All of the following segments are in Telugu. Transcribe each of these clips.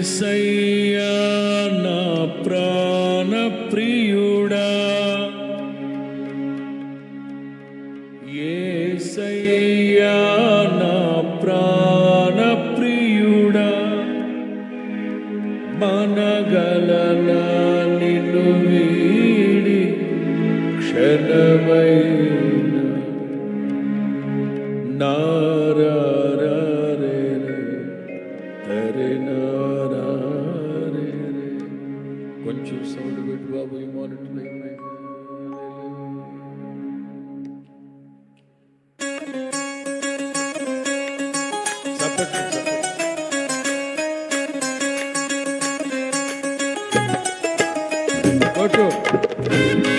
ఏసయ్యా నా ప్రాణ ప్రియుడా. ఏసయ్యా నా ప్రాణ ప్రియుడా. మనగలన నిన్ను వీడి క్షణమై కొంచెం సౌండ్ పెట్టి బాబు ఈ మానిటర్ చప్పట్లు చప్పట్లు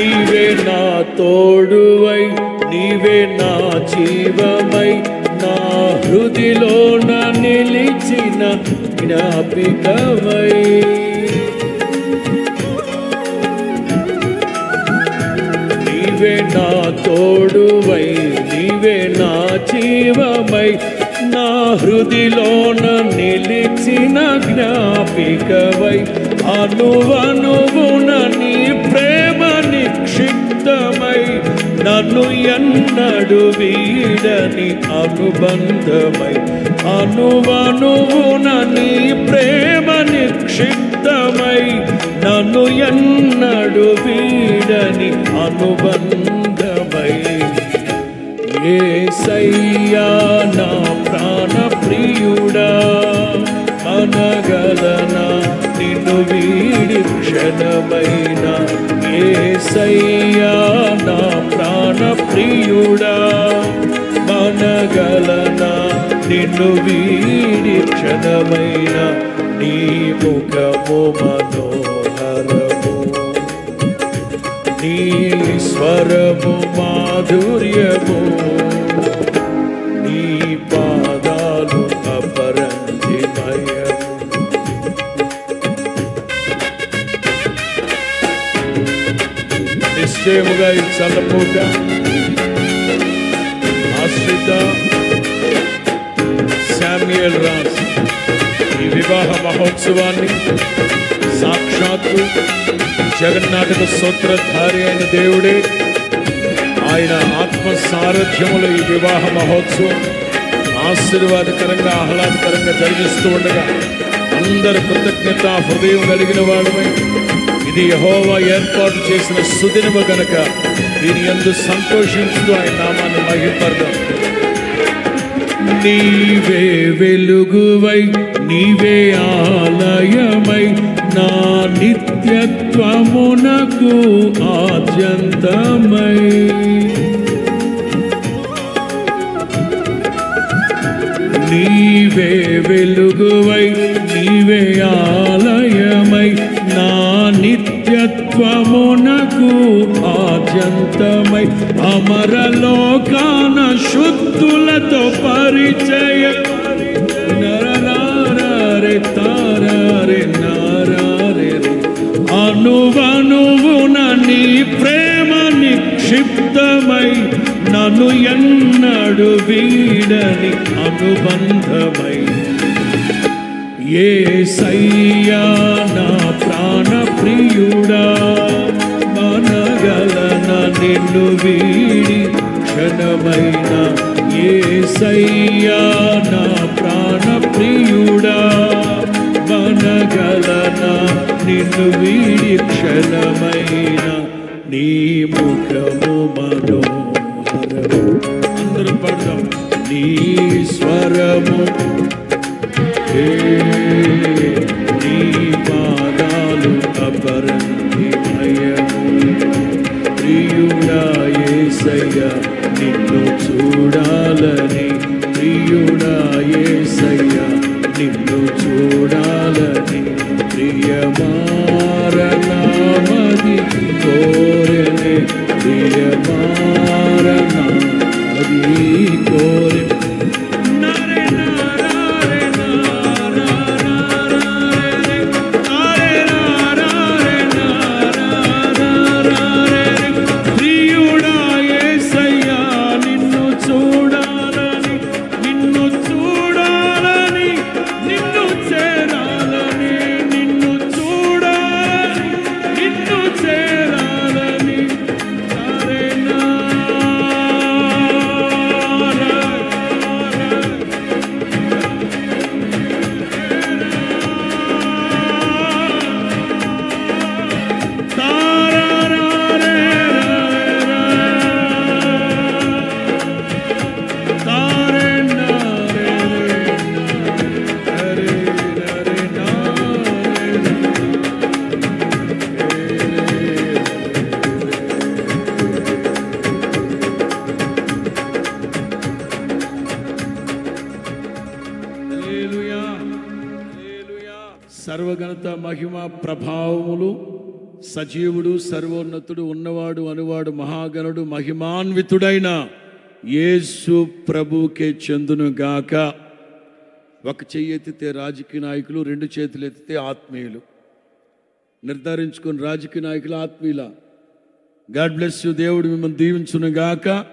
నీవే నా తోడువై నీవే నా జీవమై. నా హృదిలోన నిలిచిన జ్ఞాపికమై. నీవే నా తోడువై నీవే నా జీవమై. నా హృదిలోన నిలిచిన జ్ఞాపికవై అనువనువున నీ నన్ను ఎన్నడు వీడని అనుబంధమై అనువనువున నీ ప్రేమ నిక్షిప్తమై నన్ను ఎన్నడు వీడని అనుబంధమై. ఏసయ్యా నా ప్రాణ ప్రియుడా అనగలన నిన్ను వీడి క్షణమైన. ఏ సయ్యా ప్రాణ ప్రియుడా మనగలనా నిన్ను వీడి క్షణమైన నీ ముఖము మనోహరము. నీ స్వరము మాధుర్యము. నిశ్చయముగా ఈ చల్లపూట ఆశ్రిత శామ్యుయల్ రాజ్ ఈ వివాహ మహోత్సవాన్ని సాక్షాత్తు జగన్నాటక సూత్రధారి అయిన దేవుడే. ఆయన ఆత్మ సారథ్యములు ఈ వివాహ మహోత్సవం ఆశీర్వాదకరంగా ఆహ్లాదకరంగా జరిగిస్తూ ఉండగా అందరు కృతజ్ఞత హృదయం కలిగిన వాళ్ళమే ఇది యహోవా ఏర్పాటు చేసిన సుదినము గనక దీని ఎందు సంతోషించుతూ ఆయన నామాన్ని మహిపడదాం నీవే వెలుగువై నీవే ఆలయమై నా నిత్యత్వమునకు ఆద్యంతమై. నీవే వెలుగువై నీవే ఆలయమై అనంతమై అమరలోకాన శుద్ధులతో పరిచయ. నరనారే తారే నారే అనువనువున నీ ప్రేమ నిక్షిప్తమై నన్ను ఎన్నడు వీడని అనుబంధమై. ఏ సయ్యా నా ప్రాణ ప్రియుడా మనగలన నిన్ను వీడి క్షణమైన ఏ సయ్యా నా ప్రాణ ప్రియుడా మనగలన నిన్ను వీడి క్షణమైన నీ ముఖము యేసయ్య నిన్ను చూడాలని ప్రియుడా యేసయ్య నిన్ను చూడాలని సర్వగణత మహిమ ప్రభావములు సజీవుడు సర్వోన్నతుడు ఉన్నవాడు అనువాడు మహాగణుడు మహిమాన్వితుడైన యేసు ప్రభుకే చెందునుగాక. ఒక చెయ్యి ఎత్తితే రాజకీయ నాయకులు రెండు చేతులు ఎత్తితే ఆత్మీయులు. నిర్ధారించుకుని రాజకీయ నాయకులు ఆత్మీయుల. గాడ్ బ్లెస్ యు దేవుడు మిమ్మల్ని దీవించును గాక